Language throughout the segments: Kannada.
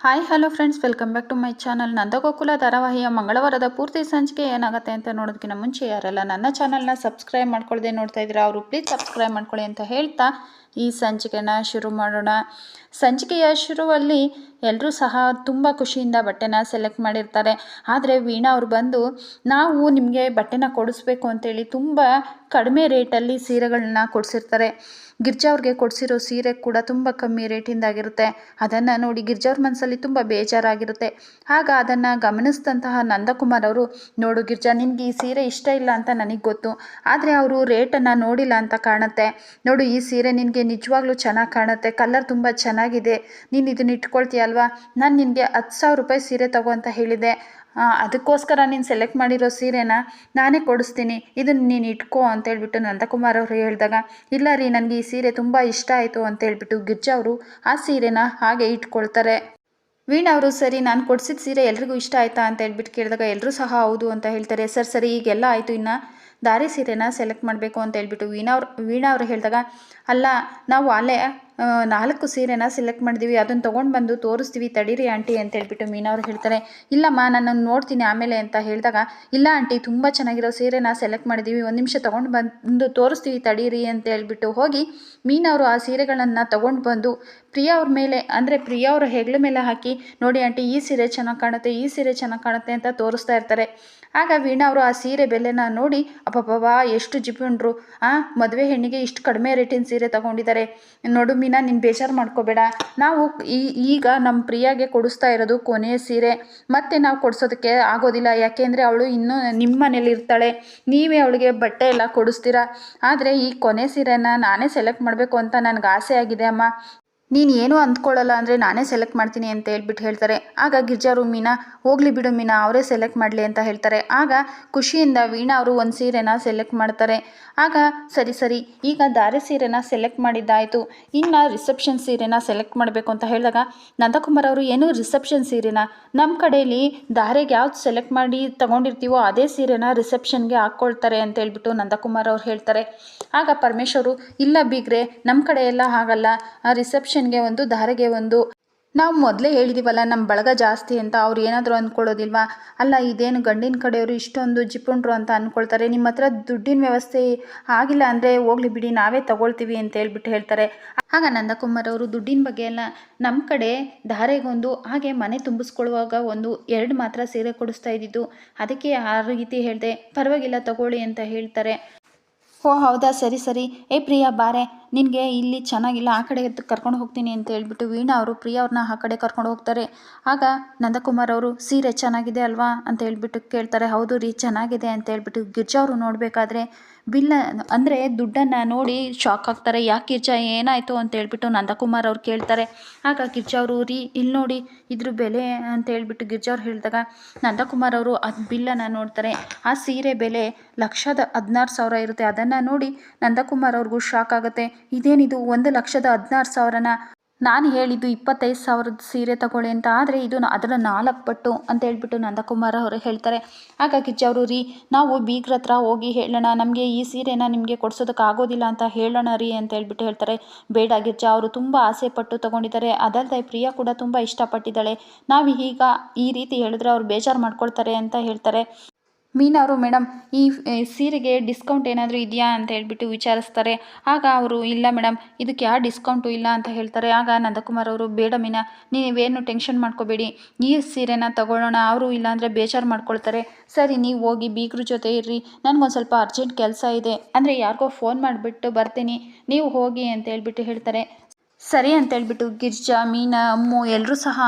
Hi hello friends welcome back to my channel Nandagokula ಧಾರಾವಾಹಿಯ ಮಂಗಳವಾರದ ಪೂರ್ತಿ ಸಂಚಿಕೆ ಏನಾಗುತ್ತೆ ಅಂತ ನೋಡೋದಕ್ಕಿಂತ ಮುಂಚೆ ಯಾರೆಲ್ಲ ನನ್ನ ಚಾನಲ್ನ ಸಬ್ಸ್ಕ್ರೈಬ್ ಮಾಡ್ಕೊಳ್ಳದೆ ನೋಡ್ತಾ ಇದ್ದೀರಾ, ಅವರು ಪ್ಲೀಸ್ ಸಬ್ಸ್ಕ್ರೈಬ್ ಮಾಡ್ಕೊಳ್ಳಿ ಅಂತ ಹೇಳ್ತಾ ಈ ಸಂಚಿಕೆನ ಶುರು ಮಾಡೋಣ. ಸಂಚಿಕೆಯ ಶುರುವಲ್ಲಿ ಎಲ್ಲರೂ ಸಹ ತುಂಬ ಖುಷಿಯಿಂದ ಬಟ್ಟೆನ ಸೆಲೆಕ್ಟ್ ಮಾಡಿರ್ತಾರೆ. ಆದರೆ ವೀಣಾ ಅವ್ರು ಬಂದು, ನಾವು ನಿಮಗೆ ಬಟ್ಟೆನ ಕೊಡಿಸ್ಬೇಕು ಅಂತೇಳಿ ತುಂಬ ಕಡಿಮೆ ರೇಟಲ್ಲಿ ಸೀರೆಗಳನ್ನ ಕೊಡಿಸಿರ್ತಾರೆ. ಗಿರ್ಜಾ ಅವ್ರಿಗೆ ಕೊಡಿಸಿರೋ ಸೀರೆ ಕೂಡ ತುಂಬ ಕಮ್ಮಿ ರೇಟಿಂದಾಗಿರುತ್ತೆ ಅದನ್ನು ನೋಡಿ ಗಿರ್ಜಾ ಅವ್ರ ಮನಸ್ಸಲ್ಲಿ ತುಂಬ ಬೇಜಾರಾಗಿರುತ್ತೆ. ಆಗ ಅದನ್ನು ಗಮನಿಸಿದಂತಹ ನಂದಕುಮಾರ್ ಅವರು, ನೋಡು ಗಿರ್ಜಾ ನಿನಗೆ ಈ ಸೀರೆ ಇಷ್ಟ ಇಲ್ಲ ಅಂತ ನನಗೆ ಗೊತ್ತು. ಆದರೆ ಅವರು ರೇಟನ್ನು ನೋಡಿಲ್ಲ ಅಂತ ಕಾಣುತ್ತೆ. ನೋಡು ಈ ಸೀರೆ ನಿನಗೆ ನಿಜವಾಗ್ಲೂ ಚೆನ್ನಾಗಿ ಕಾಣುತ್ತೆ, ಕಲರ್ ತುಂಬ ಚೆನ್ನಾಗಿದೆ, ನೀನು ಇದನ್ನ ಇಟ್ಕೊಳ್ತೀಯ ಅಲ್ವಾ? ನಾನು ನಿನಗೆ ಹತ್ತು ಸಾವಿರ ರೂಪಾಯಿ ಸೀರೆ ತಗೋ ಅಂತ ಹೇಳಿದೆ. ಅದಕ್ಕೋಸ್ಕರ ನೀನು ಸೆಲೆಕ್ಟ್ ಮಾಡಿರೋ ಸೀರೆನ ನಾನೇ ಕೊಡಿಸ್ತೀನಿ. ಇದನ್ನು ನೀನು ಇಟ್ಕೋ ಅಂತ ಹೇಳ್ಬಿಟ್ಟು ನಂದಕುಮಾರ್ ಅವರು ಹೇಳಿದಾಗ, ಇಲ್ಲ ರೀ, ನನಗೆ ಈ ಸೀರೆ ತುಂಬ ಇಷ್ಟ ಆಯಿತು ಅಂತ ಹೇಳ್ಬಿಟ್ಟು ಗಿರ್ಜಾ ಅವರು ಆ ಸೀರೆನ ಹಾಗೆ ಇಟ್ಕೊಳ್ತಾರೆ. ವೀಣಾ ಅವರು, ಸರಿ, ನಾನು ಕೊಡಿಸಿದ ಸೀರೆ ಎಲ್ರಿಗೂ ಇಷ್ಟ ಆಯ್ತಾ ಅಂತ ಹೇಳ್ಬಿಟ್ಟು ಕೇಳಿದಾಗ ಎಲ್ಲರೂ ಸಹ ಹೌದು ಅಂತ ಹೇಳ್ತಾರೆ. ಸರ್, ಸರಿ, ಈಗೆಲ್ಲ ಆಯಿತು ಇನ್ನು? ದಾರಿ ಸೀರೆನ ಸೆಲೆಕ್ಟ್ ಮಾಡಬೇಕು ಅಂತ ಹೇಳ್ಬಿಟ್ಟು ವೀಣಾ ಅವ್ರು, ವೀಣಾ ಅವರು ಹೇಳಿದಾಗ, ಅಲ್ಲ, ನಾವು ಅಲ್ಲೇ ನಾಲ್ಕು ಸೀರೆನ ಸೆಲೆಕ್ಟ್ ಮಾಡಿದ್ದೀವಿ ಅದನ್ನು ತೊಗೊಂಡು ಬಂದು ತೋರಿಸ್ತೀವಿ, ತಡೀರಿ ಆಂಟಿ ಅಂತ ಹೇಳ್ಬಿಟ್ಟು ಮೀನಾ ಅವ್ರು ಹೇಳ್ತಾರೆ. ಇಲ್ಲಮ್ಮ ನಾನು ನೋಡ್ತೀನಿ ಆಮೇಲೆ ಅಂತ ಹೇಳಿದಾಗ, ಇಲ್ಲ ಆಂಟಿ, ತುಂಬ ಚೆನ್ನಾಗಿರೋ ಸೀರೆನ ಸೆಲೆಕ್ಟ್ ಮಾಡಿದ್ದೀವಿ ಒಂದು ನಿಮಿಷ ತೊಗೊಂಡು ಬಂದು ತೋರಿಸ್ತೀವಿ, ತಡೀರಿ ಅಂತ ಹೇಳ್ಬಿಟ್ಟು ಹೋಗಿ ಮೀನಾ ಅವರು ಆ ಸೀರೆಗಳನ್ನು ತೊಗೊಂಡು ಬಂದು ಪ್ರಿಯಾ ಅವ್ರ ಮೇಲೆ, ಅಂದರೆ ಪ್ರಿಯಾ ಅವರ ಹೆಗ್ಲ ಮೇಲೆ ಹಾಕಿ, ನೋಡಿ ಆಂಟಿ, ಈ ಸೀರೆ ಚೆನ್ನಾಗಿ ಕಾಣುತ್ತೆ, ಈ ಸೀರೆ ಚೆನ್ನಾಗಿ ಕಾಣುತ್ತೆ ಅಂತ ತೋರಿಸ್ತಾ ಇರ್ತಾರೆ. ಆಗ ವೀಣಾ ಅವರು ಆ ಸೀರೆ ಬೆಲೆನ ನೋಡಿ ಅಪ್ಪಬ್ಬಾ ಎಷ್ಟು ಜಿಪುಣ್ರು. ಆ, ಮದುವೆ ಹೆಣ್ಣಿಗೆ ಇಷ್ಟು ಕಡಿಮೆ ರೇಟಿನ ಸೀರೆ ತಗೊಂಡಿದ್ದಾರೆ ನೋಡು ಮೀನಾ, ನೀನು ಬೇಜಾರು ಮಾಡ್ಕೋಬೇಡ. ನಾವು ಈ, ಈಗ ನಮ್ಮ ಪ್ರಿಯಾಗೆ ಕೊಡಿಸ್ತಾ ಇರೋದು ಕೊನೆಯ ಸೀರೆ. ಮತ್ತೆ ನಾವು ಕೊಡಿಸೋದಕ್ಕೆ ಆಗೋದಿಲ್ಲ. ಯಾಕೆಂದರೆ ಅವಳು ಇನ್ನೂ ನಿಮ್ಮ ಮನೇಲಿ ಇರ್ತಾಳೆ ನೀವೇ ಅವಳಿಗೆ ಬಟ್ಟೆ ಎಲ್ಲ ಕೊಡಿಸ್ತೀರಾ? ಆದರೆ ಈ ಕೊನೆ ಸೀರೆನ ನಾನೇ ಸೆಲೆಕ್ಟ್ ಮಾಡಬೇಕು ಅಂತ ನನಗೆ ಆಸೆ ಆಗಿದೆ ಅಮ್ಮ. ನೀನು ಏನೂ ಅಂದ್ಕೊಳ್ಳಲ್ಲ ಅಂದರೆ ನಾನೇ ಸೆಲೆಕ್ಟ್ ಮಾಡ್ತೀನಿ ಅಂತ ಹೇಳ್ಬಿಟ್ಟು ಹೇಳ್ತಾರೆ. ಆಗ ಗಿರ್ಜಾರು ಮೀನಾ ಹೋಗ್ಲಿ ಬಿಡು ಮೀನಾ, ಅವರೇ ಸೆಲೆಕ್ಟ್ ಮಾಡಲಿ ಅಂತ ಹೇಳ್ತಾರೆ. ಆಗ ಖುಷಿಯಿಂದ ವೀಣಾ ಅವರು ಒಂದು ಸೀರೆನ ಸೆಲೆಕ್ಟ್ ಮಾಡ್ತಾರೆ. ಆಗ ಸರಿ ಸರಿ, ಈಗ ದಾರೆ ಸೀರೆನ ಸೆಲೆಕ್ಟ್ ಮಾಡಿದ್ದಾಯಿತು. ಇನ್ನು ರಿಸೆಪ್ಷನ್ ಸೀರೆನ ಸೆಲೆಕ್ಟ್ ಮಾಡಬೇಕು ಅಂತ ಹೇಳಿದಾಗ ನಂದಕುಮಾರ್ ಅವರು ಏನು ರಿಸೆಪ್ಷನ್ ಸೀರೆನ? ನಮ್ಮ ಕಡೆಯಲ್ಲಿ ದಾರೆಗೆ ಯಾವ್ದು ಸೆಲೆಕ್ಟ್ ಮಾಡಿ ತಗೊಂಡಿರ್ತೀವೋ ಅದೇ ಸೀರೆನ ರಿಸೆಪ್ಷನ್ಗೆ ಹಾಕ್ಕೊಳ್ತಾರೆ ಅಂತ ಹೇಳ್ಬಿಟ್ಟು ನಂದಕುಮಾರ್ ಅವ್ರು ಹೇಳ್ತಾರೆ. ಆಗ ಪರಮೇಶ್ವರು, ಇಲ್ಲ ಬೀಗ್ರೆ ನಮ್ಮ ಕಡೆ ಎಲ್ಲ ಹಾಗಲ್ಲ. ರಿಸೆಪ್ಷನ್ಗೆ ಒಂದು, ಧಾರೆಗೆ ಒಂದು. ನಾವು ಮೊದಲೇ ಹೇಳಿದೀವಲ್ಲ ನಮ್ಮ ಬಳಗ ಜಾಸ್ತಿ ಅಂತ, ಅವ್ರು ಏನಾದರೂ ಅಂದ್ಕೊಳ್ಳೋದಿಲ್ವಾ ಅಲ್ಲ, ಇದೇನು ಗಂಡಿನ ಕಡೆಯವರು ಇಷ್ಟೊಂದು ಜಿಪುಂಡ್ರು ಅಂತ ಅಂದ್ಕೊಳ್ತಾರೆ ನಿಮ್ಮ ಹತ್ರ ದುಡ್ಡಿನ ವ್ಯವಸ್ಥೆ ಆಗಿಲ್ಲ ಅಂದರೆ ಹೋಗ್ಲಿ ಬಿಡಿ, ನಾವೇ ತಗೊಳ್ತೀವಿ ಅಂತ ಹೇಳ್ಬಿಟ್ಟು ಹೇಳ್ತಾರೆ. ಆಗ ನಂದಕುಮಾರ್ ಅವರು ದುಡ್ಡಿನ ಬಗ್ಗೆ ಎಲ್ಲ ನಮ್ಮ ಕಡೆ ಧಾರೆಗೊಂದು, ಹಾಗೆ ಮನೆ ತುಂಬಿಸ್ಕೊಳ್ಳುವಾಗ ಒಂದು ಎರಡು ಮಾತ್ರ ಸೀರೆ ಕೊಡಿಸ್ತಾ ಇದ್ದಿದ್ದು. ಅದಕ್ಕೆ ಆ ರೀತಿ ಹೇಳಿದೆ, ಪರವಾಗಿಲ್ಲ ತಗೊಳ್ಳಿ ಅಂತ ಹೇಳ್ತಾರೆ. ಓ, ಹೌದಾ? ಸರಿ ಸರಿ. ಏ, ಪ್ರಿಯಾ, ಬಾರೆ. ನಿನಗೆ ಇಲ್ಲಿ ಚೆನ್ನಾಗಿಲ್ಲ. ಆ ಕಡೆ ಕರ್ಕೊಂಡು ಹೋಗ್ತೀನಿ ಅಂತ ಹೇಳ್ಬಿಟ್ಟು ವೀಣಾ ಅವರು ಪ್ರಿಯಾ ಅವ್ರನ್ನ ಆ ಕಡೆ ಕರ್ಕೊಂಡು ಹೋಗ್ತಾರೆ. ಆಗ ನಂದಕುಮಾರ್ ಅವರು, ಸೀರೆ ಚೆನ್ನಾಗಿದೆ ಅಲ್ವಾ? ಅಂತ ಹೇಳ್ಬಿಟ್ಟು ಕೇಳ್ತಾರೆ. ಹೌದು ರೀ, ಚೆನ್ನಾಗಿದೆ ಅಂತ ಹೇಳ್ಬಿಟ್ಟು ಗಿರ್ಜಾ ಅವರು ನೋಡಬೇಕಾದ್ರೆ ಬಿಲ್ಲ ಅಂದರೆ ದುಡ್ಡನ್ನು ನೋಡಿ ಶಾಕ್ ಆಗ್ತಾರೆ. ಯಾಕೆ ಗಿರ್ಜಾ ಏನಾಯಿತು ಅಂತ ಹೇಳ್ಬಿಟ್ಟು ನಂದಕುಮಾರ್ ಅವ್ರು ಕೇಳ್ತಾರೆ. ಆಗ ಗಿರ್ಜಾ ಅವರು, ರೀ ಇಲ್ಲಿ ನೋಡಿ, ಇದ್ರ ಬೆಲೆ ಅಂತ ಹೇಳ್ಬಿಟ್ಟು ಗಿರ್ಜಾ ಅವ್ರು ಹೇಳಿದಾಗ ನಂದಕುಮಾರ್ ಅವರು ಅದು ಬಿಲ್ಲನ್ನು ನೋಡ್ತಾರೆ. ಆ ಸೀರೆ ಬೆಲೆ ಲಕ್ಷದ ಹದಿನಾರು ಸಾವಿರ ಇರುತ್ತೆ. ಅದನ್ನು ನೋಡಿ ನಂದಕುಮಾರ್ ಅವ್ರಿಗೂ ಶಾಕ್ ಆಗುತ್ತೆ. ಇದೇನಿದು? ಒಂದು ಲಕ್ಷದ ಹದಿನಾರು ಸಾವಿರನ ನಾನು ಹೇಳಿದ್ದು ಇಪ್ಪತ್ತೈದು ಸಾವಿರದ ಸೀರೆ ತಗೊಳ್ಳಿ ಅಂತ, ಆದರೆ ಇದು ಅದರ ನಾಲ್ಕು ಪಟ್ಟು ಅಂತ ಹೇಳ್ಬಿಟ್ಟು ನಂದಕುಮಾರ್ ಅವರು ಹೇಳ್ತಾರೆ. ಹಾಗಾಗಿ ಅವರು ರೀ, ನಾವು ಬೀಗ್ರ ಹತ್ರ ಹೋಗಿ ಹೇಳೋಣ, ನಮಗೆ ಈ ಸೀರೆನ ನಿಮಗೆ ಕೊಡ್ಸೋದಕ್ಕೆ ಆಗೋದಿಲ್ಲ ಅಂತ ಹೇಳೋಣ ರೀ ಅಂತ ಹೇಳ್ಬಿಟ್ಟು ಹೇಳ್ತಾರೆ. ಬೇಡ ಗಿರ್ಜ ಅವರು ತುಂಬ ಆಸೆ ಪಟ್ಟು ತಗೊಂಡಿದ್ದಾರೆ. ಅದಲ್ಲದೆ ಪ್ರಿಯಾ ಕೂಡ ತುಂಬ ಇಷ್ಟಪಟ್ಟಿದ್ದಾಳೆ. ನಾವು ಈಗ ಈ ರೀತಿ ಹೇಳಿದ್ರೆ ಅವ್ರು ಬೇಜಾರು ಮಾಡ್ಕೊಳ್ತಾರೆ ಅಂತ ಹೇಳ್ತಾರೆ. ಮೀನಾ ಅವರು ಮೇಡಮ್ ಈ ಈ ಸೀರೆಗೆ ಡಿಸ್ಕೌಂಟ್ ಏನಾದರೂ ಇದೆಯಾ? ಅಂತ ಹೇಳ್ಬಿಟ್ಟು ವಿಚಾರಿಸ್ತಾರೆ. ಆಗ ಅವರು, ಇಲ್ಲ ಮೇಡಮ್ ಇದಕ್ಕೆ ಯಾವ ಡಿಸ್ಕೌಂಟು ಇಲ್ಲ ಅಂತ ಹೇಳ್ತಾರೆ. ಆಗ ನಂದಕುಮಾರ್ ಅವರು, ಬೇಡ ಮೀನಾ, ನೀವೇನು ಟೆನ್ಷನ್ ಮಾಡ್ಕೋಬೇಡಿ. ಈ ಸೀರೆನ ತಗೊಳ್ಳೋಣ. ಅವರು ಇಲ್ಲಾಂದರೆ ಬೇಜಾರು ಮಾಡ್ಕೊಳ್ತಾರೆ. ಸರಿ, ನೀವು ಹೋಗಿ ಬೀಗ್ರ ಜೊತೆ ಇರ್ರಿ. ನನಗೊಂದು ಸ್ವಲ್ಪ ಅರ್ಜೆಂಟ್ ಕೆಲಸ ಇದೆ. ಅಂದರೆ ಯಾರಿಗೋ ಫೋನ್ ಮಾಡಿಬಿಟ್ಟು ಬರ್ತೀನಿ. ನೀವು ಹೋಗಿ ಅಂತ ಹೇಳ್ಬಿಟ್ಟು ಹೇಳ್ತಾರೆ. ಸರಿ ಅಂತ ಹೇಳ್ಬಿಟ್ಟು ಗಿರ್ಜಾ, ಮೀನಾ, ಅಮ್ಮು ಎಲ್ಲರೂ ಸಹ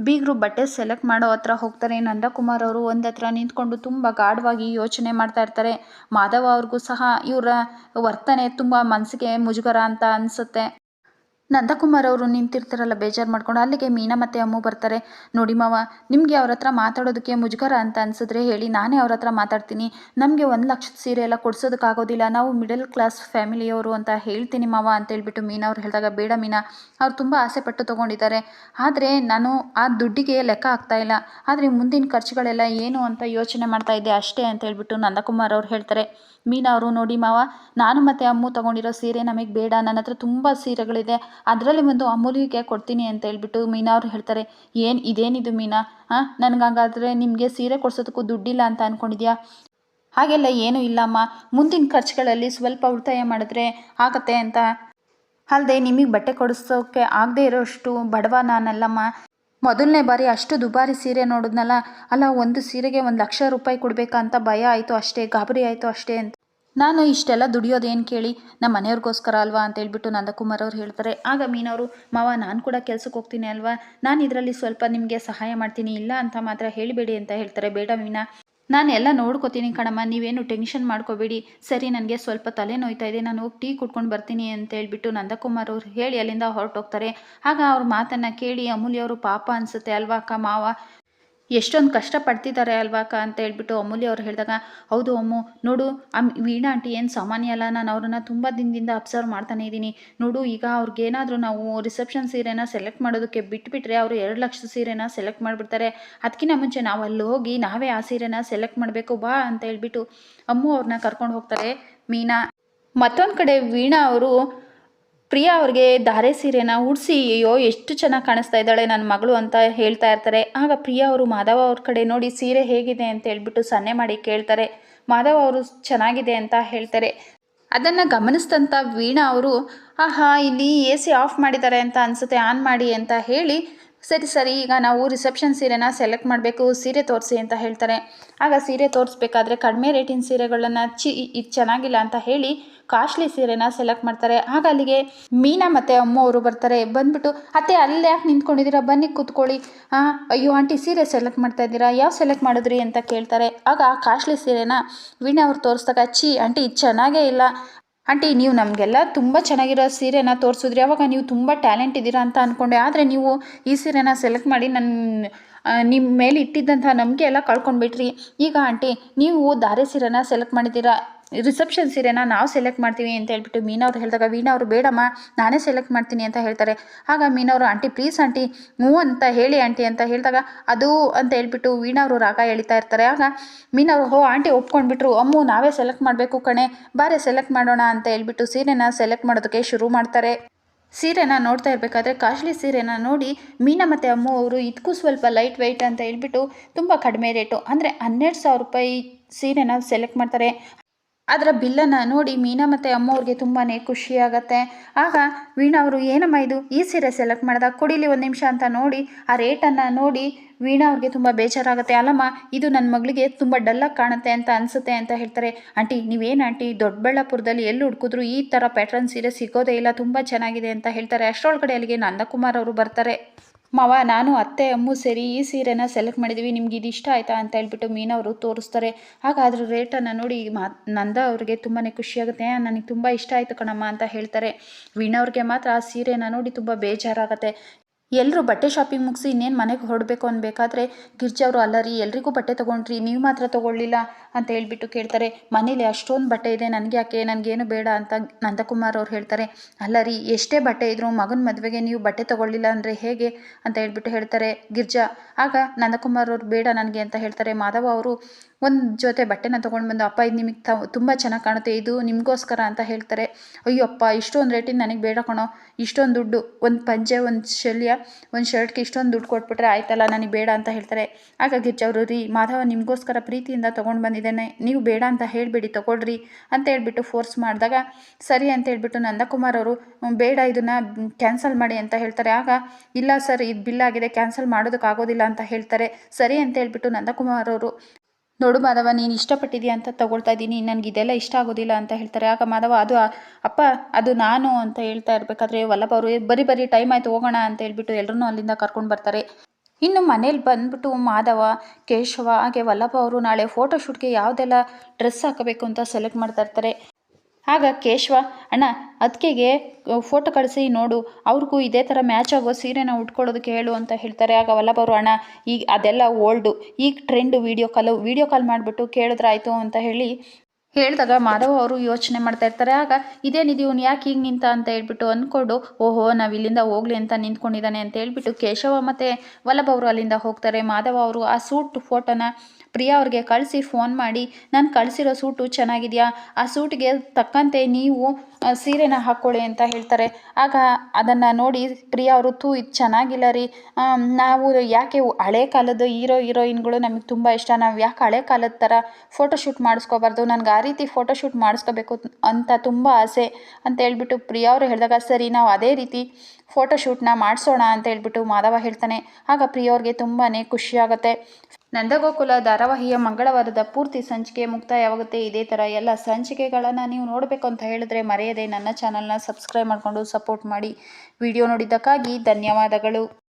ಬೀಗರು ಬಟ್ಟೆ ಸೆಲೆಕ್ಟ್ ಮಾಡೋ ಹತ್ರ ಹೋಗ್ತಾರೆ. ನಂದಕುಮಾರ್ ಅವರು ಒಂದು ಹತ್ರ ನಿಂತ್ಕೊಂಡು ತುಂಬ ಗಾಢವಾಗಿ ಯೋಚನೆ ಮಾಡ್ತಾ ಇರ್ತಾರೆ. ಮಾಧವ ಅವ್ರಿಗೂ ಸಹ ಇವರ ವರ್ತನೆ ತುಂಬ ಮನಸ್ಸಿಗೆ ಮುಜುಗರ ಅಂತ ಅನಿಸುತ್ತೆ. ನಂದಕುಮಾರ್ ಅವರು ನಿಂತಿರ್ತಾರಲ್ಲ, ಬೇಜಾರು ಮಾಡ್ಕೊಂಡು ಅಲ್ಲಿಗೆ ಮೀನಾ ಮತ್ತು ಅಮ್ಮು ಬರ್ತಾರೆ. ನೋಡಿ ಮಾವ, ನಿಮಗೆ ಅವ್ರ ಹತ್ರ ಮಾತಾಡೋದಕ್ಕೆ ಮುಜುಗರ ಅಂತ ಅನ್ಸಿದ್ರೆ ಹೇಳಿ, ನಾನೇ ಅವ್ರ ಹತ್ರ ಮಾತಾಡ್ತೀನಿ. ನಮಗೆ ಒಂದು ಲಕ್ಷದ ಸೀರೆ ಎಲ್ಲ ಕೊಡ್ಸೋದಕ್ಕಾಗೋದಿಲ್ಲ ನಾವು ಮಿಡಲ್ ಕ್ಲಾಸ್ ಫ್ಯಾಮಿಲಿಯವರು ಅಂತ ಹೇಳ್ತೀನಿ ಮಾವ ಅಂತ ಹೇಳ್ಬಿಟ್ಟು ಮೀನಾ ಅವ್ರು ಹೇಳಿದಾಗ, ಬೇಡ ಮೀನಾ, ಅವ್ರು ತುಂಬ ಆಸೆ ಪಟ್ಟು ತೊಗೊಂಡಿದ್ದಾರೆ. ಆದರೆ ನಾನು ಆ ದುಡ್ಡಿಗೆ ಲೆಕ್ಕ ಆಗ್ತಾ ಇಲ್ಲ. ಆದರೆ ಮುಂದಿನ ಖರ್ಚುಗಳೆಲ್ಲ ಏನು ಅಂತ ಯೋಚನೆ ಮಾಡ್ತಾ ಇದ್ದೆ ಅಷ್ಟೇ ಅಂತ ಹೇಳ್ಬಿಟ್ಟು ನಂದಕುಮಾರ್ ಅವ್ರು ಹೇಳ್ತಾರೆ. ಮೀನಾ ಅವರು, ನೋಡಿ ಮಾವ, ನಾನು ಮತ್ತು ಅಮ್ಮು ತೊಗೊಂಡಿರೋ ಸೀರೆ ನಮಗೆ ಬೇಡ ನನ್ನ ಹತ್ರ ತುಂಬ ಸೀರೆಗಳಿದೆ. ಅದರಲ್ಲಿ ಒಂದು ಅಮೂಲ್ಯಗೆ ಕೊಡ್ತೀನಿ ಅಂತ ಹೇಳ್ಬಿಟ್ಟು ಮೀನಾ ಅವ್ರು ಹೇಳ್ತಾರೆ, ಏನು, ಇದೇನಿದು ಮೀನಾ? ಹಾಂ ನನಗಾಗಾದರೆ ನಿಮಗೆ ಸೀರೆ ಕೊಡ್ಸೋದಕ್ಕೂ ದುಡ್ಡಿಲ್ಲ ಅಂತ ಅಂದ್ಕೊಂಡಿದ್ಯಾ ಹಾಗೆಲ್ಲ ಏನೂ ಇಲ್ಲಮ್ಮ ಮುಂದಿನ ಖರ್ಚುಗಳಲ್ಲಿ ಸ್ವಲ್ಪ ಉಳಿತಾಯ ಮಾಡಿದ್ರೆ ಆಗತ್ತೆ ಅಂತ. ಅಲ್ಲದೆ ನಿಮಗೆ ಬಟ್ಟೆ ಕೊಡಿಸೋಕ್ಕೆ ಆಗದೆ ಇರೋಷ್ಟು ಬಡವ ನಾನಲ್ಲಮ್ಮ. ಮೊದಲನೇ ಬಾರಿ ಅಷ್ಟು ದುಬಾರಿ ಸೀರೆ ನೋಡಿದ್ನಲ್ಲ, ಅಲ್ಲ ಒಂದು ಸೀರೆಗೆ ಒಂದು ಲಕ್ಷ ರೂಪಾಯಿ ಕೊಡಬೇಕಂತ ಭಯ ಆಯಿತು ಅಷ್ಟೇ, ಗಾಬರಿ ಆಯಿತು ಅಷ್ಟೇ ಅಂತ. ನಾನು ಇಷ್ಟೆಲ್ಲ ದುಡಿಯೋದೇನು ಕೇಳಿ ನಮ್ಮ ಮನೆಯವ್ರಿಗೋಸ್ಕರ ಅಲ್ವಾ ಅಂತ ಹೇಳ್ಬಿಟ್ಟು ನಂದಕುಮಾರ್ ಅವ್ರು ಹೇಳ್ತಾರೆ. ಆಗ ಮೀನವರು, ಮಾವ ನಾನು ಕೂಡ ಕೆಲ್ಸಕ್ಕೆ ಹೋಗ್ತೀನಿ ಅಲ್ವಾ? ನಾನು ಇದರಲ್ಲಿ ಸ್ವಲ್ಪ ನಿಮಗೆ ಸಹಾಯ ಮಾಡ್ತೀನಿ, ಇಲ್ಲ ಅಂತ ಮಾತ್ರ ಹೇಳಿಬೇಡಿ ಅಂತ ಹೇಳ್ತಾರೆ. ಬೇಡ ಮೀನಾ. ನಾನು ಎಲ್ಲ ನೋಡ್ಕೋತೀನಿ ಕಣಮ್ಮ, ನೀವೇನು ಟೆನ್ಷನ್ ಮಾಡ್ಕೋಬೇಡಿ. ಸರಿ, ನನಗೆ ಸ್ವಲ್ಪ ತಲೆ ನೋಯ್ತಾ ಇದೆ, ನಾನು ಹೋಗಿ ಟೀ ಕುಟ್ಕೊಂಡು ಬರ್ತೀನಿ ಅಂತ ಹೇಳ್ಬಿಟ್ಟು ನಂದಕುಮಾರ್ ಅವ್ರು ಹೇಳಿ ಅಲ್ಲಿಂದ ಹೊರಟೋಗ್ತಾರೆ. ಆಗ ಅವ್ರ ಮಾತನ್ನು ಕೇಳಿ ಅಮೂಲ್ಯವರು ಪಾಪ ಅನಿಸುತ್ತೆ ಅಲ್ವಾ ಅಕ್ಕ, ಮಾವ? ಎಷ್ಟೊಂದು ಕಷ್ಟಪಡ್ತಿದ್ದಾರೆ ಅಲ್ವಾ ಅಕ್ಕ ಅಂತ ಹೇಳ್ಬಿಟ್ಟು ಅಮೂಲ್ಯ ಅವ್ರು ಹೇಳಿದಾಗ, ಹೌದು ಅಮ್ಮು, ನೋಡು ಅಮ್ ವೀಣಾ ಆಂಟಿ ಏನು ಸಾಮಾನ್ಯ ಅಲ್ಲ, ನಾನು ಅವ್ರನ್ನ ತುಂಬ ದಿನದಿಂದ ಅಬ್ಸರ್ವ್ ಮಾಡ್ತಾನೆ ಇದ್ದೀನಿ. ನೋಡು, ಈಗ ಅವ್ರಿಗೇನಾದರೂ ನಾವು ರಿಸೆಪ್ಷನ್ ಸೀರೆನ ಸೆಲೆಕ್ಟ್ ಮಾಡೋದಕ್ಕೆ ಬಿಟ್ಬಿಟ್ರೆ ಅವರು ಎರಡು ಲಕ್ಷದ ಸೀರೆನ ಸೆಲೆಕ್ಟ್ ಮಾಡಿಬಿಡ್ತಾರೆ. ಅದಕ್ಕಿಂತ ಮುಂಚೆ ನಾವು ಅಲ್ಲಿ ಹೋಗಿ ನಾವೇ ಆ ಸೀರೆನ ಸೆಲೆಕ್ಟ್ ಮಾಡಬೇಕು ಬಾ ಅಂತ ಹೇಳ್ಬಿಟ್ಟು ಅಮ್ಮು ಅವ್ರನ್ನ ಕರ್ಕೊಂಡು ಹೋಗ್ತಾರೆ. ಮೀನಾ. ಮತ್ತೊಂದು ಕಡೆ ವೀಣಾ ಅವರು ಪ್ರಿಯಾ ಅವ್ರಿಗೆ ಧಾರೆ ಸೀರೆನ ಉಡಿಸಿ, ಅಯ್ಯೋ, ಎಷ್ಟು ಚೆನ್ನಾಗಿ ಕಾಣಿಸ್ತಾ ಇದ್ದಾಳೆ ನನ್ನ ಮಗಳು ಅಂತ ಹೇಳ್ತಾ ಇರ್ತಾರೆ. ಆಗ ಪ್ರಿಯಾ ಅವರು ಮಾಧವ ಅವ್ರ ಕಡೆ ನೋಡಿ, ಸೀರೆ ಹೇಗಿದೆ? ಅಂತ ಹೇಳ್ಬಿಟ್ಟು ಸನ್ನೆ ಮಾಡಿ ಕೇಳ್ತಾರೆ. ಮಾಧವ ಅವರು, ಚೆನ್ನಾಗಿದೆ ಅಂತ ಹೇಳ್ತಾರೆ. ಅದನ್ನು ಗಮನಿಸಿದಂಥ ವೀಣಾ ಅವರು, ಆಹಾ, ಇಲ್ಲಿ ಎ ಸಿ ಆಫ್ ಮಾಡಿದ್ದಾರೆ ಅಂತ ಅನಿಸುತ್ತೆ, ಆನ್ ಮಾಡಿ ಅಂತ ಹೇಳಿ ಸರಿ ಸರಿ, ಈಗ ನಾವು ರಿಸೆಪ್ಷನ್ ಸೀರೆನ ಸೆಲೆಕ್ಟ್ ಮಾಡಬೇಕು, ಸೀರೆ ತೋರಿಸಿ ಅಂತ ಹೇಳ್ತಾರೆ. ಆಗ ಸೀರೆ ತೋರಿಸ್ಬೇಕಾದ್ರೆ ಕಡಿಮೆ ರೇಟಿನ ಸೀರೆಗಳನ್ನು ಚಿ ಇದು ಚೆನ್ನಾಗಿಲ್ಲ ಅಂತ ಹೇಳಿ ಕಾಸ್ಟ್ಲಿ ಸೀರೆನ ಸೆಲೆಕ್ಟ್ ಮಾಡ್ತಾರೆ. ಆಗ ಅಲ್ಲಿಗೆ ಮೀನಾ ಮತ್ತು ಅಮ್ಮ ಅವರು ಬರ್ತಾರೆ. ಬಂದ್ಬಿಟ್ಟು, ಅತ್ತೆ, ಅಲ್ಲಿ ಯಾಕೆ ನಿಂತ್ಕೊಂಡಿದ್ದೀರಾ? ಬನ್ನಿ ಕೂತ್ಕೊಳ್ಳಿ. ಹಾಂ ಅಯ್ಯೋ, ಆಂಟಿ, ಸೀರೆ ಸೆಲೆಕ್ಟ್ ಮಾಡ್ತಾ ಇದ್ದೀರಾ? ಯಾವ ಸೆಲೆಕ್ಟ್ ಮಾಡಿದ್ರಿ? ಅಂತ ಕೇಳ್ತಾರೆ. ಆಗ ಕಾಸ್ಟ್ಲಿ ಸೀರೆನ ವೀಣಾ ಅವ್ರು ತೋರಿಸ್ದಾಗ ಚಿ ಆಂಟಿ, ಇದು ಚೆನ್ನಾಗೇ ಇಲ್ಲ. ಆಂಟಿ ನೀವು ನಮಗೆಲ್ಲ ತುಂಬ ಚೆನ್ನಾಗಿರೋ ಸೀರೆನ ತೋರಿಸಿದ್ರಿ. ಅವಾಗ ನೀವು ತುಂಬ ಟ್ಯಾಲೆಂಟ್ ಇದ್ದೀರಾ ಅಂತ ಅಂದ್ಕೊಂಡೆ ಆದರೆ ನೀವು ಈ ಸೀರೆನ ಸೆಲೆಕ್ಟ್ ಮಾಡಿ ನನ್ನ ನಿಮ್ಮ ಮೇಲೆ ಇಟ್ಟಿದ್ದಂಥ ನಂಬಿಕೆ ಎಲ್ಲ ಕಳ್ಕೊಂಡ್ಬಿಟ್ರಿ. ಈಗ ಆಂಟಿ ನೀವು ಧಾರೆ ಸೀರೆನ ಸೆಲೆಕ್ಟ್ ಮಾಡಿದ್ದೀರಾ? ರಿಸೆಪ್ಷನ್ ಸೀರೆನ ನಾವು ಸೆಲೆಕ್ಟ್ ಮಾಡ್ತೀವಿ ಅಂತ ಹೇಳ್ಬಿಟ್ಟು ಮೀನಾ ಅವ್ರು ಹೇಳಿದಾಗ, ವೀಣಾ ಅವರು ಬೇಡಮ್ಮ, ನಾನೇ ಸೆಲೆಕ್ಟ್ ಮಾಡ್ತೀನಿ ಅಂತ ಹೇಳ್ತಾರೆ. ಆಗ ಮೀನಾ ಅವರು, ಆಂಟಿ ಪ್ಲೀಸ್ ಆಂಟಿ, ಹ್ಞೂ ಅಂತ ಹೇಳಿ ಆಂಟಿ ಅಂತ ಹೇಳಿದಾಗ, ಅದು ಅಂತ ಹೇಳ್ಬಿಟ್ಟು ವೀಣಾ ರಾಗ ಎಳಿತಾ ಇರ್ತಾರೆ. ಆಗ ಮೀನಾ ಅವರು, ಹೋ, ಆಂಟಿ ಒಪ್ಕೊಂಡ್ಬಿಟ್ರು, ಅಮ್ಮು ನಾವೇ ಸೆಲೆಕ್ಟ್ ಮಾಡಬೇಕು ಕಣೆ, ಬಾರೆ ಸೆಲೆಕ್ಟ್ ಮಾಡೋಣ ಅಂತ ಹೇಳ್ಬಿಟ್ಟು ಸೀರೆನ ಸೆಲೆಕ್ಟ್ ಮಾಡೋದಕ್ಕೆ ಶುರು ಮಾಡ್ತಾರೆ. ಸೀರೆನ ನೋಡ್ತಾ ಇರಬೇಕಾದ್ರೆ ಕಾಸ್ಟ್ಲಿ ಸೀರೆನ ನೋಡಿ ಮೀನಾ ಮತ್ತು ಅಮ್ಮು ಅವರು ಇದಕ್ಕೂ ಸ್ವಲ್ಪ ಲೈಟ್ ವೆಯ್ಟ್ ಅಂತ ಹೇಳ್ಬಿಟ್ಟು ತುಂಬ ಕಡಿಮೆ ರೇಟು ಅಂದರೆ ಹನ್ನೆರಡು ಸಾವಿರ ರೂಪಾಯಿ ಸೀರೆನ ಸೆಲೆಕ್ಟ್ ಮಾಡ್ತಾರೆ. ಅದರ ಬಿಲ್ಲನ್ನು ನೋಡಿ ಮೀನಾ ಮತ್ತು ಅಮ್ಮ ಅವ್ರಿಗೆ ತುಂಬಾ ಖುಷಿಯಾಗತ್ತೆ. ಆಗ ವೀಣಾ ಅವರು, ಏನಮ್ಮ ಇದು? ಈ ಸೀರೆ ಸೆಲೆಕ್ಟ್ ಮಾಡಿದಾಗ ಕೊಡಿಲಿ ಒಂದು ನಿಮಿಷ ಅಂತ ನೋಡಿ ಆ ರೇಟನ್ನು ನೋಡಿ ವೀಣಾ ಅವ್ರಿಗೆ ತುಂಬ ಬೇಜಾರಾಗುತ್ತೆ. ಅಲ್ಲಮ್ಮ, ಇದು ನನ್ನ ಮಗಳಿಗೆ ತುಂಬ ಡಲ್ಲಾಗಿ ಕಾಣುತ್ತೆ ಅಂತ ಅನಿಸುತ್ತೆ ಅಂತ ಹೇಳ್ತಾರೆ. ಆಂಟಿ, ನೀವೇನು ಆಂಟಿ? ದೊಡ್ಡಬಳ್ಳಾಪುರದಲ್ಲಿ ಎಲ್ಲಿ ಹುಡುಕಿದ್ರು ಈ ಥರ ಪ್ಯಾಟ್ರನ್ ಸೀರೆ ಸಿಗೋದೇ ಇಲ್ಲ. ತುಂಬ ಚೆನ್ನಾಗಿದೆ ಅಂತ ಹೇಳ್ತಾರೆ. ಅಷ್ಟರೊಳಗಡೆ ಅಲ್ಲಿಗೆ ನಂದಕುಮಾರ್ ಅವರು ಬರ್ತಾರೆ. ಮಾವ, ನಾನು ಅತ್ತೆ, ಅಮ್ಮು ಸೇರಿ ಈ ಸೀರೆನ ಸೆಲೆಕ್ಟ್ ಮಾಡಿದ್ದೀವಿ ನಿಮ್ಗೆ ಇದು ಇಷ್ಟ ಆಯಿತಾ ಅಂತ ಹೇಳ್ಬಿಟ್ಟು ಮೀನವರು ತೋರಿಸ್ತಾರೆ. ಹಾಗಾದ್ರೆ ರೇಟನ್ನು ನೋಡಿ ಮಾ, ನಂದ ಅವ್ರಿಗೆ ತುಂಬಾ ಖುಷಿಯಾಗುತ್ತೆ. ನನಗೆ ತುಂಬ ಇಷ್ಟ ಆಯಿತು ಕಣಮ್ಮ ಅಂತ ಹೇಳ್ತಾರೆ. ವೀಣವ್ರಿಗೆ ಮಾತ್ರ ಆ ಸೀರೆನ ನೋಡಿ ತುಂಬ ಬೇಜಾರಾಗುತ್ತೆ. ಎಲ್ಲರೂ ಬಟ್ಟೆ ಶಾಪಿಂಗ್ ಮುಗಿಸಿ ಇನ್ನೇನು ಮನೆಗೆ ಹೊರಡಬೇಕು ಅನ್ಬೇಕಾದ್ರೆ, ಗಿರ್ಜಾ ಅವರು, ಅಲ್ಲ ರೀ, ಎಲ್ರಿಗೂ ಬಟ್ಟೆ ತೊಗೊಂಡ್ರಿ, ನೀವು ಮಾತ್ರ ತೊಗೊಳ್ಳಿಲ್ಲ ಅಂತ ಹೇಳ್ಬಿಟ್ಟು ಕೇಳ್ತಾರೆ. ಮನೇಲಿ ಅಷ್ಟೊಂದು ಬಟ್ಟೆ ಇದೆ, ನನಗೆ ಯಾಕೆ, ನನಗೇನು ಬೇಡ ಅಂತ ನಂದಕುಮಾರ್ ಅವ್ರು ಹೇಳ್ತಾರೆ. ಅಲ್ಲ ರೀ, ಎಷ್ಟೇ ಬಟ್ಟೆ ಇದ್ದರೂ ಮಗನ ಮದುವೆಗೆ ನೀವು ಬಟ್ಟೆ ತೊಗೊಳ್ಳಿಲ್ಲ ಅಂದರೆ ಹೇಗೆ? ಅಂತ ಹೇಳ್ಬಿಟ್ಟು ಹೇಳ್ತಾರೆ ಗಿರ್ಜಾ. ಆಗ ನಂದಕುಮಾರ್ ಅವ್ರು, ಬೇಡ ನನಗೆ ಅಂತ ಹೇಳ್ತಾರೆ. ಮಾಧವ ಅವರು ಒಂದು ಜೊತೆ ಬಟ್ಟೆನ ತೊಗೊಂಡು ಬಂದು, ಅಪ್ಪ, ಇದು ನಿಮಗೆ ತ ತುಂಬ ಚೆನ್ನಾಗಿ ಕಾಣುತ್ತೆ, ಇದು ನಿಮಗೋಸ್ಕರ ಅಂತ ಹೇಳ್ತಾರೆ. ಅಯ್ಯಪ್ಪ ಇಷ್ಟೊಂದು ರೇಟಿನ ನನಗೆ ಬೇಡ ಕಣೋ, ಇಷ್ಟೊಂದು ದುಡ್ಡು, ಒಂದು ಪಂಚೆ, ಒಂದು ಶಲ್ಯ, ಒಂದು ಶರ್ಟ್ಗೆ ಇಷ್ಟೊಂದು ದುಡ್ಡು ಕೊಟ್ಬಿಟ್ರೆ ಆಯ್ತಲ್ಲ, ನನಗೆ ಬೇಡ ಅಂತ ಹೇಳ್ತಾರೆ. ಆಗ ಗಿರ್ಜವರು ರೀ, ಮಾಧವ ನಿಮಗೋಸ್ಕರ ಪ್ರೀತಿಯಿಂದ ತೊಗೊಂಡು ಬಂದಿದ್ದೇನೆ, ನೀವು ಬೇಡ ಅಂತ ಹೇಳಿಬಿಡಿ, ತೊಗೊಳ್ರಿ. ಅಂತ ಹೇಳ್ಬಿಟ್ಟು ಫೋರ್ಸ್ ಮಾಡಿದಾಗ, ಸರಿ ಅಂತ ಹೇಳ್ಬಿಟ್ಟು ನಂದಕುಮಾರ್ ಅವರು ಬೇಡ, ಇದನ್ನು ಕ್ಯಾನ್ಸಲ್ ಮಾಡಿ ಅಂತ ಹೇಳ್ತಾರೆ. ಆಗ, ಇಲ್ಲ ಸರ್, ಇದು ಬಿಲ್ ಆಗಿದೆ, ಕ್ಯಾನ್ಸಲ್ ಮಾಡೋದಕ್ಕಾಗೋದಿಲ್ಲ ಅಂತ ಹೇಳ್ತಾರೆ. ಸರಿ ಅಂತ ಹೇಳ್ಬಿಟ್ಟು ನಂದಕುಮಾರ್ ಅವರು ನೋಡು ಮಾಧವ, ನೀನು ಇಷ್ಟಪಟ್ಟಿದ್ದೀಯ ಅಂತ ತಗೊಳ್ತಾ ಇದ್ದೀನಿ. ನನಗೆ ಇದೆಲ್ಲ ಇಷ್ಟ ಆಗೋದಿಲ್ಲ ಅಂತ ಹೇಳ್ತಾರೆ. ಆಗ ಮಾಧವ, ಅದು ಅಪ್ಪ, ಅದು ನಾನು ಅಂತ ಹೇಳ್ತಾ ಇರಬೇಕಾದ್ರೆ ವಲ್ಲಭ ಅವರು ಬರೀ, ಬರಿ ಟೈಮ್ ಆಯಿತು, ಹೋಗೋಣ ಅಂತ ಹೇಳ್ಬಿಟ್ಟು ಎಲ್ಲರೂ ಅಲ್ಲಿಂದ ಕರ್ಕೊಂಡು ಬರ್ತಾರೆ. ಇನ್ನು ಮನೇಲಿ ಬಂದ್ಬಿಟ್ಟು ಮಾಧವ, ಕೇಶವ, ಹಾಗೆ ವಲ್ಲಭ ಅವರು ನಾಳೆ ಫೋಟೋಶೂಟ್ಗೆ ಯಾವುದೆಲ್ಲ ಡ್ರೆಸ್ ಹಾಕಬೇಕು ಅಂತ ಸೆಲೆಕ್ಟ್ ಮಾಡ್ತಾ ಇರ್ತಾರೆ. ಆಗ ಕೇಶವ, ಅಣ್ಣ ಅದಕ್ಕೆಗೆ ಫೋಟೋ ಕಳಿಸಿ, ನೋಡು. ಅವ್ರಿಗೂ ಇದೇ ಥರ ಮ್ಯಾಚ್ ಆಗೋ ಸೀರೆನ ಉಟ್ಕೊಳ್ಳೋದಕ್ಕೆ ಹೇಳು ಅಂತ ಹೇಳ್ತಾರೆ. ಆಗ ವಲ್ಲಭರು, ಅಣ್ಣ ಈಗ ಅದೆಲ್ಲ ಓಲ್ಡು ಈಗ trend video call video call ಮಾಡಿಬಿಟ್ಟು ಕೇಳಿದ್ರಾಯ್ತು ಅಂತ ಹೇಳಿ ಹೇಳಿದಾಗ ಮಾಧವ ಅವರು ಯೋಚನೆ ಮಾಡ್ತಾ ಇರ್ತಾರೆ. ಆಗ ಇದೇನಿದು ಇವನು ಯಾಕೆ ಹೀಗೆ ನಿಂತ ಅಂತ ಹೇಳ್ಬಿಟ್ಟು ಅಂದ್ಕೊಂಡು, ಓಹೋ, ನಾವು ಇಲ್ಲಿಂದ ಹೋಗ್ಲಿ ಅಂತ ನಿಂತ್ಕೊಂಡಿದ್ದಾನೆ ಅಂತ ಹೇಳ್ಬಿಟ್ಟು ಕೇಶವ ಮತ್ತು ವಲ್ಲಭ ಅವರು ಅಲ್ಲಿಂದ ಹೋಗ್ತಾರೆ. ಮಾಧವ ಅವರು ಆ ಸೂಟ್ ಫೋಟೋನ ಪ್ರಿಯಾ ಅವ್ರಿಗೆ ಕಳಿಸಿ ಫೋನ್ ಮಾಡಿ, ನಾನು ಕಳಿಸಿರೋ ಸೂಟು ಚೆನ್ನಾಗಿದೆಯಾ? ಆ ಸೂಟ್ಗೆ ತಕ್ಕಂತೆ ನೀವು ಸೀರೆನ ಹಾಕ್ಕೊಳ್ಳಿ ಅಂತ ಹೇಳ್ತಾರೆ. ಆಗ ಅದನ್ನು ನೋಡಿ ಪ್ರಿಯಾ ಅವರು ತೂ ಇದು ಚೆನ್ನಾಗಿಲ್ಲ ರೀ. ನಾವು ಯಾಕೆ ಹಳೆ ಕಾಲದ ಹೀರೋ, ಹೀರೋಯಿನ್ಗಳು ನಮಗೆ ತುಂಬ ಇಷ್ಟ. ನಾವು ಯಾಕೆ ಹಳೆ ಕಾಲದ ಥರ ಫೋಟೋಶೂಟ್ ಮಾಡಿಸ್ಕೋಬಾರ್ದು? ನನಗೆ ಆ ರೀತಿ ಫೋಟೋಶೂಟ್ ಮಾಡಿಸ್ಕೋಬೇಕು ಅಂತ ತುಂಬ ಆಸೆ. ಅಂತ ಹೇಳ್ಬಿಟ್ಟು ಪ್ರಿಯಾ ಅವರು ಹೇಳಿದಾಗ, ಸರಿ, ನಾವು ಅದೇ ರೀತಿ ಫೋಟೋಶೂಟ್ನ ಮಾಡಿಸೋಣ ಅಂತ ಹೇಳ್ಬಿಟ್ಟು ಮಾಧವ ಹೇಳ್ತಾನೆ. ಆಗ ಪ್ರಿಯವ್ರಿಗೆ ತುಂಬಾ ಖುಷಿಯಾಗುತ್ತೆ ನಂದಗೋಕುಲ ಧಾರಾವಾಹಿಯ ಮಂಗಳವಾರದ ಪೂರ್ತಿ ಸಂಚಿಕೆ ಮುಕ್ತಾಯವಾಗುತ್ತೆ. ಇದೇ ಥರ ಎಲ್ಲ ಸಂಚಿಕೆಗಳನ್ನು ನೀವು ನೋಡಬೇಕು ಅಂತ ಹೇಳಿದ್ರೆ ಮರೆಯದೆ ನನ್ನ ಚಾನಲ್ನ ಸಬ್ಸ್ಕ್ರೈಬ್ ಮಾಡಿಕೊಂಡು ಸಪೋರ್ಟ್ ಮಾಡಿ. ವಿಡಿಯೋ ನೋಡಿದ್ದಕ್ಕಾಗಿ ಧನ್ಯವಾದಗಳು.